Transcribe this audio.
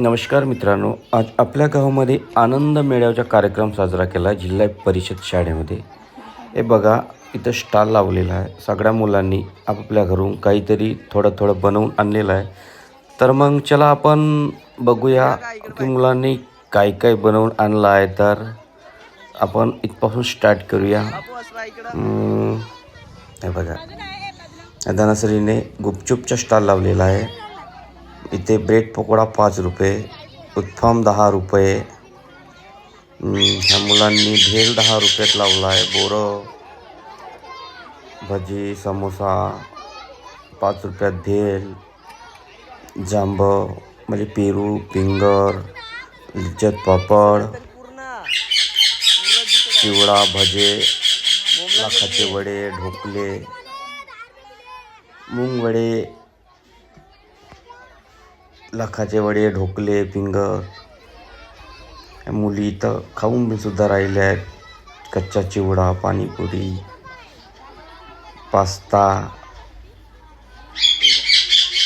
नमस्कार मित्रांनो आज आपल्या गावामध्ये आनंद मेळाव्याचा कार्यक्रम साजरा केला जिल्हा परिषद शाळेमध्ये. हे बघा इथं स्टॉल लावलेला आहे. सगळ्या मुलांनी आपापल्या घरून काहीतरी थोडं थोडं बनवून आणलेलं आहे. तर मग चला आपण बघूया की मुलांनी काय काय बनवून आणलं आहे. तर आपण इथपासून स्टार्ट करूया. हे बघा. धनश्रीने गुपचूपचा स्टॉल लावलेला आहे. इथे ब्रेड पकोडा पाच रुपये उत्थम दहा रुपये. ह्या मुलांनी भेल दहा रुपयात लावला आहे बोरं भजी समोसा पाच रुपयात भेल जांब म्हणजे पेरू पिंगर लिज्जत पापड चिवडा भजे लाखाचे वडे ढोकले मुंगवडे लाखाचे वडे ढोकले पिंगर मुली इथं खाऊन बी सुद्धा राहिल्या आहेत. कच्चा चिवडा पाणीपुरी पास्ता